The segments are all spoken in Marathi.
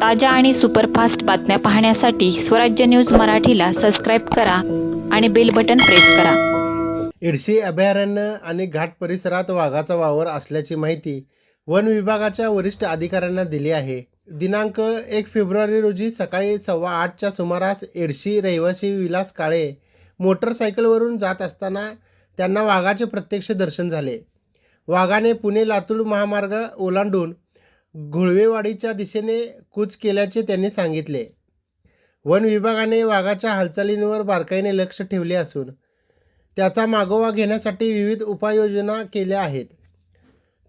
ताज्या आणि सुपरफास्ट बातम्या पाहण्यासाठी स्वराज्य न्यूज मराठीला सबस्क्राईब करा आणि बेल बटन प्रेस करा. इडशी अभयारण्य आणि घाट परिसरात वाघाचा वावर असल्याची माहिती वन विभागाच्या वरिष्ठ अधिकाऱ्यांना दिली आहे. दिनांक एक फेब्रुवारी रोजी सकाळी सव्वा आठच्या सुमारास एडशी रहिवासी विलास काळे मोटरसायकलवरून जात असताना त्यांना वाघाचे प्रत्यक्ष दर्शन झाले. वाघाने पुणे लातूर महामार्ग ओलांडून घुळवेवाडीच्या दिशेने कूच केल्याचे त्यांनी सांगितले. वन विभागाने वाघाच्या हालचालींवर बारकाईने लक्ष ठेवले असून त्याचा मागोवा घेण्यासाठी विविध उपाययोजना केल्या आहेत.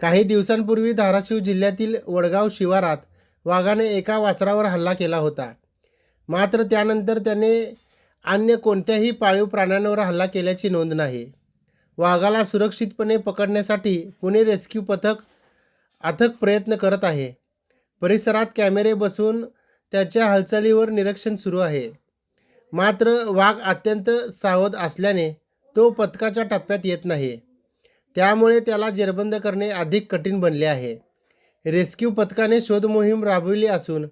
काही दिवसांपूर्वी धाराशिव जिल्ह्यातील वडगाव शिवारात वाघाने एका वासरावर हल्ला केला होता. मात्र त्यानंतर त्याने अन्य कोणत्याही पाळीव प्राण्यांवर हल्ला केल्याची नोंद नाही. वाघाला सुरक्षितपणे पकडण्यासाठी पुणे रेस्क्यू पथक अथक प्रयत्न करत आहे. परिसरात कॅमेरे बसून त्याच्या हालचालीवर निरीक्षण सुरू आहे. मात्र वाघ अत्यंत सावध असल्याने तो पथकाच्या टप्प्यात येत नाही. त्यामुळे त्याला जेरबंद करणे अधिक कठीण बनले आहे. रेस्क्यू पथकाने शोधमोहीम राबविली असून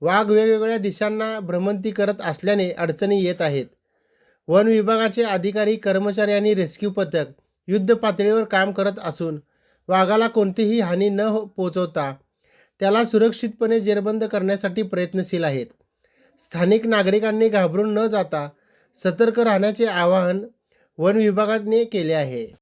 वाघ वेगवेगळ्या दिशांना भ्रमंती करत असल्याने अडचणी येत आहेत. वन विभागाचे अधिकारी कर्मचारी आणि रेस्क्यू पथक युद्ध पातळीवर काम करत असून वाघाला कोणतीही हानी न हो पोचवता त्याला सुरक्षितपणे जेरबंद करण्यासाठी प्रयत्नशील आहेत. स्थानिक नागरिकांनी घाबरून न जाता सतर्क राहण्याचे आवाहन वन विभागाने केले आहे.